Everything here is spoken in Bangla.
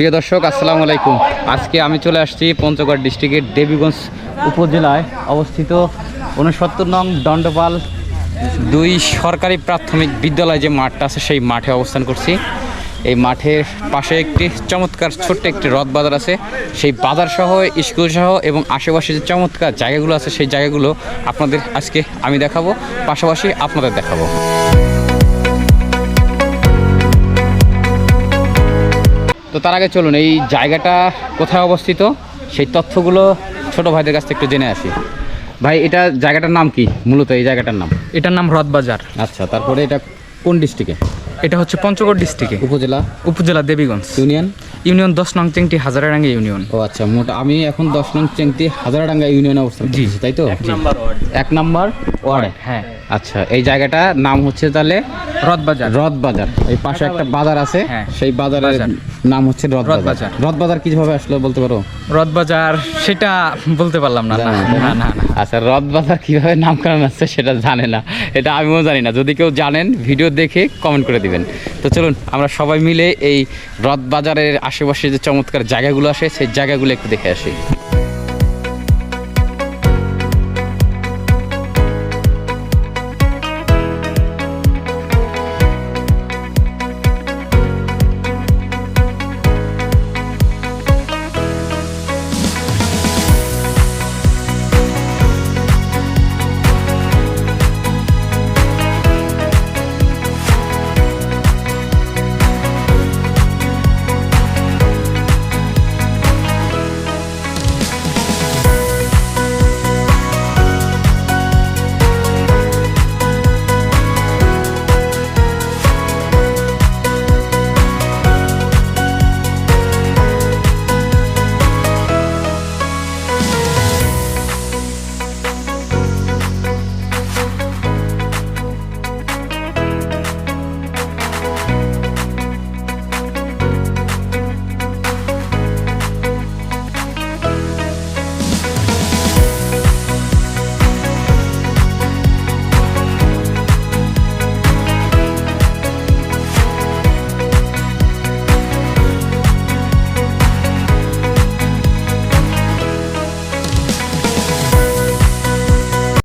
প্রিয় দর্শক, আসসালামু আলাইকুম। আজকে আমি চলে আসছি পঞ্চগড় ডিস্ট্রিক্টের দেবীগঞ্জ উপজেলায় অবস্থিত উনসত্তর নং দণ্ডপাল দুই সরকারি প্রাথমিক বিদ্যালয় যে মাঠটা আছে, সেই মাঠে অবস্থান করছি। এই মাঠের পাশে একটি চমৎকার ছোট্ট একটি রথ বাজার আছে। সেই বাজার সহ, স্কুল সহ এবং আশেপাশে যে চমৎকার জায়গাগুলো আছে, সেই জায়গাগুলো আপনাদের আজকে আমি দেখাবো। পাশাপাশি আপনাদের দেখাবো। তো তার আগে চলুন এই জায়গাটা কোথায় অবস্থিত? সেই তথ্যগুলো ছোট ভাইদের কাছ থেকে একটু জেনে আসি। ভাই এটা জায়গাটার নাম কি? মূলত এই জায়গাটার নাম? এটার নাম হ্রদবাজার। আচ্ছা তারপরে এটা কোন ডিস্ট্রিক্টে এটা হচ্ছে পঞ্চগড় ডিস্ট্রিক্টে উপজেলা? উপজেলা দেবীগঞ্জ। ইউনিয়ন? ইউনিয়ন দশ নং চেংটি হাজারাডাঙ্গা ইউনিয়ন। ও আচ্ছা মোট আমি এখন দশ নং চেংটি হাজারাডাঙ্গা ইউনিয়নে অবস্থান জি। তাই তো? এক নাম্বার ওয়ার্ড। হ্যাঁ। আচ্ছা এই জায়গাটা নাম হচ্ছে তাহলে হ্রদবাজার রথ বাজার এই পাশে একটা বাজার আছে হ্যাঁ। সেই বাজারের নাম হচ্ছে রথ রথ বাজার বাজার। রথ বাজার কীভাবে আসলো বলতে পারো? হ্রদবাজার সেটা বলতে পারলাম না না না। আচ্ছা রথ বাজার কীভাবে নামকরণ আছে সেটা জানে না। এটা আমিও জানি না। যদি কেউ জানেন ভিডিও দেখে কমেন্ট করে দিবেন। তো চলুন আমরা সবাই মিলে এই রথ বাজারের আশেপাশে যে চমৎকার জায়গাগুলো আসে সেই জায়গাগুলো একটু দেখে আসি।